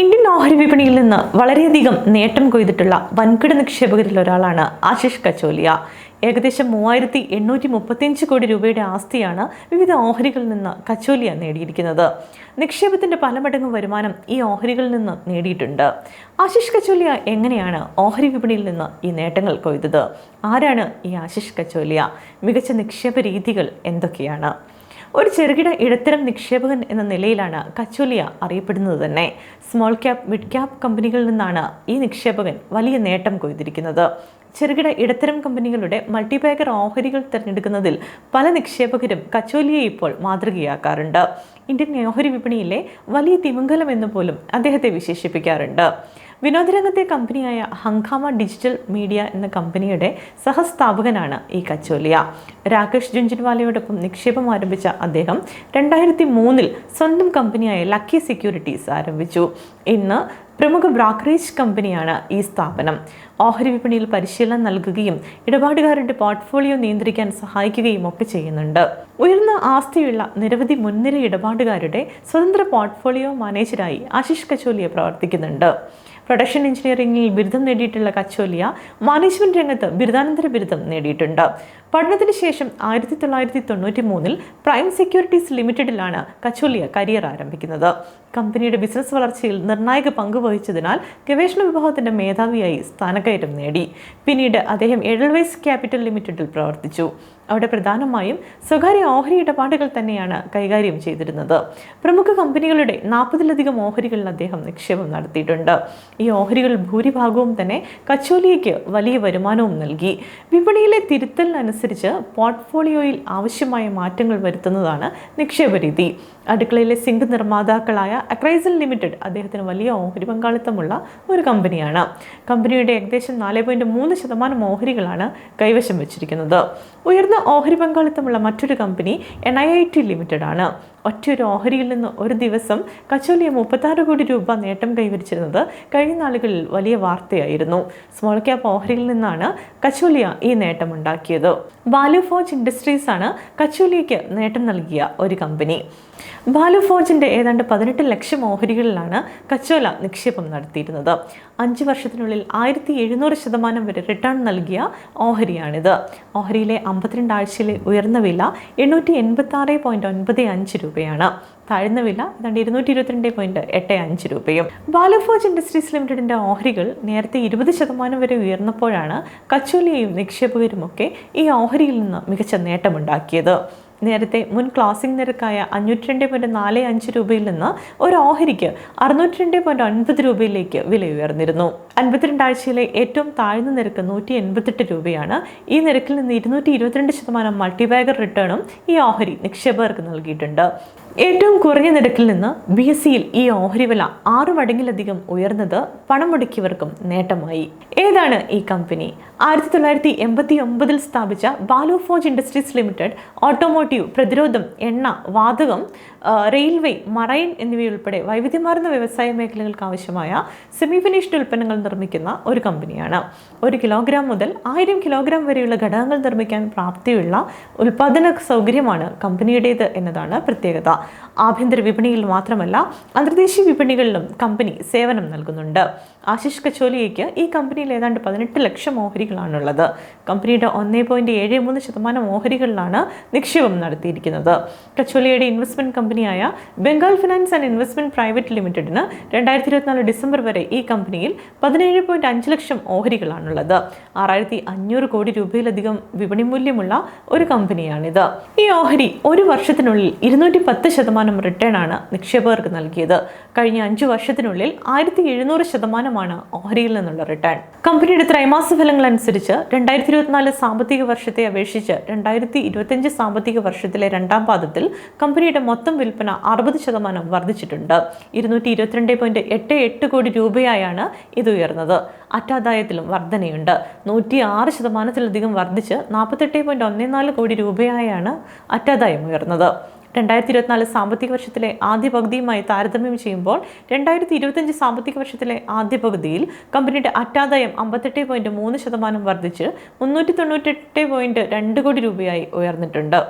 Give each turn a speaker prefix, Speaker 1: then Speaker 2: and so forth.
Speaker 1: Indian ഓഹരി വിപണിയിൽ നിന്ന് വളരെയധികം നേട്ടം കൊയ്തിട്ടുള്ള വൻകിട നിക്ഷേപകരിൽ ഒരാളാണ് ആശിഷ് കച്ചോലിയ. ഏകദേശം മൂവായിരത്തി എണ്ണൂറ്റി മുപ്പത്തിയഞ്ച് കോടി രൂപയുടെ ആസ്തിയാണ് വിവിധ ഓഹരികളിൽ നിന്ന് കച്ചോലിയ നേടിയിരിക്കുന്നത്. നിക്ഷേപത്തിന്റെ പല മടങ്ങ് വരുമാനം ഈ ഓഹരികളിൽ നിന്ന് നേടിയിട്ടുണ്ട്. ആശിഷ് കച്ചോലിയ എങ്ങനെയാണ് ഓഹരി വിപണിയിൽ നിന്ന് ഈ നേട്ടങ്ങൾ കൊയ്തത്? ആരാണ് ഈ ആശിഷ് കച്ചോലിയ? മികച്ച നിക്ഷേപ രീതികൾ എന്തൊക്കെയാണ്? ഒരു ചെറുകിട ഇടത്തരം നിക്ഷേപകൻ എന്ന നിലയിലാണ് കച്ചോലിയ അറിയപ്പെടുന്നത് തന്നെ. സ്മോൾ ക്യാപ് മിഡ് ക്യാപ് കമ്പനികളിൽ നിന്നാണ് ഈ നിക്ഷേപകൻ വലിയ നേട്ടം കൊയ്തിരിക്കുന്നത്. ചെറുകിട ഇടത്തരം കമ്പനികളുടെ മൾട്ടിബാഗർ ഓഹരികൾ തിരഞ്ഞെടുക്കുന്നതിൽ പല നിക്ഷേപകരും കച്ചോലിയെ ഇപ്പോൾ മാതൃകയാക്കാറുണ്ട്. ഇന്ത്യൻ ഓഹരി വിപണിയിലെ വലിയ തിമംഗലം എന്ന് പോലും അദ്ദേഹത്തെ വിശേഷിപ്പിക്കാറുണ്ട്. വിനോദരംഗത്തെ കമ്പനിയായ ഹങ്കാമ ഡിജിറ്റൽ മീഡിയ എന്ന കമ്പനിയുടെ സഹസ്ഥാപകനാണ് ഈ കച്ചോലിയ. രാകേഷ് ജുഞ്ചിൻവാലയോടൊപ്പം നിക്ഷേപം ആരംഭിച്ച അദ്ദേഹം രണ്ടായിരത്തി മൂന്നിൽ സ്വന്തം കമ്പനിയായ ലക്കി സെക്യൂരിറ്റീസ് ആരംഭിച്ചു. ഇന്ന് പ്രമുഖ ബ്രോക്കറേജ് കമ്പനിയാണ് ഈ സ്ഥാപനം. ഓഹരി വിപണിയിൽ പരിശീലനം നൽകുകയും ഇടപാടുകാരുടെ പോർട്ട്ഫോളിയോ നിയന്ത്രിക്കാൻ സഹായിക്കുകയും ഒക്കെ ചെയ്യുന്നുണ്ട്. ഉയർന്ന ആസ്തിയുള്ള നിരവധി മുൻനിര ഇടപാടുകാരുടെ സ്വതന്ത്ര പോർട്ട്ഫോളിയോ മാനേജരായി ആശിഷ് കച്ചോലിയ പ്രവർത്തിക്കുന്നുണ്ട്. പ്രൊഡക്ഷൻ എഞ്ചിനീയറിംഗിൽ ബിരുദം നേടിയിട്ടുള്ള കച്ചോലിയ മാനേജ്മെന്റ് രംഗത്ത് ബിരുദാനന്തര ബിരുദം നേടിയിട്ടുണ്ട്. പഠനത്തിന് ശേഷം ആയിരത്തി തൊള്ളായിരത്തി തൊണ്ണൂറ്റി മൂന്നിൽ പ്രൈം സെക്യൂരിറ്റീസ് ലിമിറ്റഡിലാണ് കച്ചോലിയ കരിയർ ആരംഭിക്കുന്നത്. കമ്പനിയുടെ ബിസിനസ് വളർച്ചയിൽ നിർണായക പങ്കുവഹിച്ചതിനാൽ ഗവേഷണ വിഭാഗത്തിന്റെ മേധാവിയായി സ്ഥാനക്കയറ്റം നേടി. പിന്നീട് അദ്ദേഹം എഡൽവൈസ് ക്യാപിറ്റൽ ലിമിറ്റഡിൽ പ്രവർത്തിച്ചു. അവിടെ പ്രധാനമായും സ്വകാര്യ ഓഹരി ഇടപാടുകൾ തന്നെയാണ് കൈകാര്യം ചെയ്തിരുന്നത്. പ്രമുഖ കമ്പനികളുടെ നാൽപ്പതിലധികം ഓഹരികളിൽ അദ്ദേഹം നിക്ഷേപം നടത്തിയിട്ടുണ്ട്. ഈ ഓഹരികൾ ഭൂരിഭാഗവും തന്നെ കച്ചോലിയയ്ക്ക് വലിയ വരുമാനവും നൽകി. വിപണിയിലെ തിരുത്തലിനനുസരിച്ച് പോർട്ട്ഫോളിയോയിൽ ആവശ്യമായ മാറ്റങ്ങൾ വരുത്തുന്നതാണ് നിക്ഷേപ രീതി. അടുക്കളയിലെ സിങ്ക് നിർമ്മാതാക്കളായ അക്രൈസൽ ലിമിറ്റഡ് അദ്ദേഹത്തിന് വലിയ ഓഹരി പങ്കാളിത്തമുള്ള ഒരു കമ്പനിയാണ്. കമ്പനിയുടെ ഏകദേശം നാല് പോയിന്റ് മൂന്ന് ശതമാനം ഓഹരികളാണ് കൈവശം വെച്ചിരിക്കുന്നത്. ഉയർന്ന ഓഹരി പങ്കാളിത്തമുള്ള മറ്റൊരു company N I I T limited ആണ്. ഒറ്റയൊരു ഓഹരിയിൽ നിന്ന് ഒരു ദിവസം കച്ചോലിയ മുപ്പത്താറ് കോടി രൂപ നേട്ടം കൈവരിച്ചിരുന്നത് കഴിഞ്ഞ നാളുകളിൽ വലിയ വാർത്തയായിരുന്നു. സ്മോൾ ക്യാപ്പ് ഓഹരിയിൽ നിന്നാണ് കച്ചോലിയ ഈ നേട്ടം ഉണ്ടാക്കിയത്. ബാലു ഫോജ് ഇൻഡസ്ട്രീസ് ആണ് കച്ചോലിയയ്ക്ക് നേട്ടം നൽകിയ ഒരു കമ്പനി. ബാലു ഫോജിന്റെ ഏതാണ്ട് പതിനെട്ട് ലക്ഷം ഓഹരികളിലാണ് കച്ചോല നിക്ഷേപം നടത്തിയിരുന്നത്. അഞ്ച് വർഷത്തിനുള്ളിൽ ആയിരത്തി എഴുന്നൂറ് ശതമാനം വരെ റിട്ടേൺ നൽകിയ ഓഹരിയാണിത്. ഓഹരിയിലെ അമ്പത്തിരണ്ട് ആഴ്ചയിലെ ഉയർന്ന വില എണ്ണൂറ്റി എൺപത്തി ആറ് പോയിന്റ് ഒൻപത് അഞ്ച് രൂപയാണ്. താഴ്ന്ന വില ഏതാണ്ട് ഇരുന്നൂറ്റി ഇരുപത്തിരണ്ട് പോയിന്റ് എട്ട് അഞ്ച് രൂപയും. ബാലഫോജ് ഇൻഡസ്ട്രീസ് ലിമിറ്റഡിന്റെ ഓഹരികൾ നേരത്തെ ഇരുപത് ശതമാനം വരെ ഉയർന്നപ്പോഴാണ് കച്ചോലിയും നിക്ഷേപകരുമൊക്കെ ഈ ഓഹരിയിൽ നിന്ന് മികച്ച നേട്ടമുണ്ടാക്കിയത്. നേരത്തെ മുൻ ക്ലോസിംഗ് നിരക്കായ അഞ്ഞൂറ്റി രണ്ട് പോയിന്റ് നാല് അഞ്ച് രൂപയിൽ നിന്ന് ഒരു ഓഹരിക്ക് അറുന്നൂറ്റി രണ്ട് പോയിന്റ് ഒൻപത് രൂപയിലേക്ക് വില ഉയർന്നിരുന്നു. അൻപത്തിരണ്ടാഴ്ചയിലെ ഏറ്റവും താഴ്ന്ന നിരക്ക് നൂറ്റി എൺപത്തെട്ട് രൂപയാണ്. ഈ നിരക്കിൽ നിന്ന് ഇരുന്നൂറ്റി ഇരുപത്തിരണ്ട് ശതമാനം മൾട്ടിബാഗർ റിട്ടേണും ഈ ഓഹരി നിക്ഷേപകർക്ക് നൽകിയിട്ടുണ്ട്. ഏറ്റവും കുറഞ്ഞ നിരക്കിൽ നിന്ന് ബി എസ് സിയിൽ ഈ ഓഹരി വില ആറ് മടങ്ങിലധികം ഉയർന്നത് പണം മുടക്കിയവർക്കും നേട്ടമായി. ഏതാണ് ഈ കമ്പനി? ആയിരത്തി തൊള്ളായിരത്തി എൺപത്തി ഒമ്പതിൽ സ്ഥാപിച്ച Balu forge industries limited automotive പ്രതിരോധം എണ്ണ വാതകം റെയിൽവേ മറൈൻ എന്നിവയുൾപ്പെടെ വൈവിധ്യമാർന്ന വ്യവസായ മേഖലകൾക്ക് ആവശ്യമായ സെമി ഫിനിഷ്ഡ് ഉൽപ്പന്നങ്ങൾ നിർമ്മിക്കുന്ന ഒരു കമ്പനിയാണ്. ഒരു കിലോഗ്രാം മുതൽ ആയിരം കിലോഗ്രാം വരെയുള്ള ഘടകങ്ങൾ നിർമ്മിക്കാൻ പ്രാപ്തിയുള്ള ഉൽപ്പാദന സൗകര്യമാണ് കമ്പനിയുടേത് എന്നതാണ് പ്രത്യേകത. ആഭ്യന്തര വിപണിയിൽ മാത്രമല്ല അന്തർദേശീയ വിപണികളിലും കമ്പനി സേവനം നൽകുന്നുണ്ട്. ആശിഷ് കച്ചോലിയയ്ക്ക് ഈ കമ്പനിയിൽ ഏതാണ്ട് പതിനെട്ട് ലക്ഷം ഓഹരികളാണുള്ളത്. കമ്പനിയുടെ ഒന്നേ പോയിന്റ് ഏഴ് മൂന്ന് ശതമാനം ഓഹരികളിലാണ് നിക്ഷേപം നടത്തിയിരിക്കുന്നത്. കച്ചോലിയുടെ ഇൻവെസ്റ്റ്മെന്റ് കമ്പനിയായ Bengal finance and investment private ലിമിറ്റഡിന് രണ്ടായിരത്തി ഇരുപത്തിനാല് ഡിസംബർ വരെ ഈ കമ്പനിയിൽ പതിനേഴ് പോയിന്റ് അഞ്ച് ലക്ഷം ഓഹരികളാണുള്ളത്. ആറായിരത്തി അഞ്ഞൂറ് കോടി രൂപയിലധികം വിപണി മൂല്യമുള്ള ഒരു കമ്പനിയാണിത്. ഈ ഓഹരി ഒരു വർഷത്തിനുള്ളിൽ ഇരുന്നൂറ്റി പത്ത് ശതമാനം റിട്ടേൺ ആണ് നിക്ഷേപകർക്ക് നൽകിയത്. കഴിഞ്ഞ അഞ്ചു വർഷത്തിനുള്ളിൽ ആയിരത്തി എഴുന്നൂറ് ശതമാനമാണ് ഓഹരിയിൽ നിന്നുള്ള റിട്ടേൺ കമ്പനിയുടെ ത്രൈമാസ ഫലങ്ങൾ അനുസരിച്ച് രണ്ടായിരത്തി ഇരുപത്തിനാല് സാമ്പത്തിക വർഷത്തെ അപേക്ഷിച്ച് രണ്ടായിരത്തി ഇരുപത്തിയഞ്ച് സാമ്പത്തിക വർഷത്തിലെ രണ്ടാം പാദത്തിൽ കമ്പനിയുടെ മൊത്തം വിൽപ്പന അറുപത് ശതമാനം വർദ്ധിച്ചിട്ടുണ്ട്. ഇരുന്നൂറ്റി ഇരുപത്തിരണ്ട് പോയിന്റ് എട്ട് എട്ട് കോടി രൂപയായാണ് ഇത് ഉയർന്നത്. അറ്റാദായത്തിലും വർധനയുണ്ട്. നൂറ്റി ആറ് ശതമാനത്തിലധികം വർദ്ധിച്ച് നാൽപ്പത്തെട്ട് പോയിന്റ് ഒന്ന് നാല് കോടി രൂപയായാണ് അറ്റാദായം ഉയർന്നത്. രണ്ടായിരത്തി ഇരുപത്തിനാല് സാമ്പത്തിക വർഷത്തിലെ ആദ്യ പകുതിയുമായി താരതമ്യം ചെയ്യുമ്പോൾ രണ്ടായിരത്തി ഇരുപത്തഞ്ച് സാമ്പത്തിക വർഷത്തിലെ ആദ്യ പകുതിയിൽ കമ്പനിയുടെ അറ്റാദായം അമ്പത്തെട്ട് പോയിന്റ് മൂന്ന് ശതമാനം വർദ്ധിച്ച് മുന്നൂറ്റി തൊണ്ണൂറ്റെട്ട് പോയിന്റ് രണ്ട് കോടി രൂപയായി ഉയർന്നിട്ടുണ്ട്.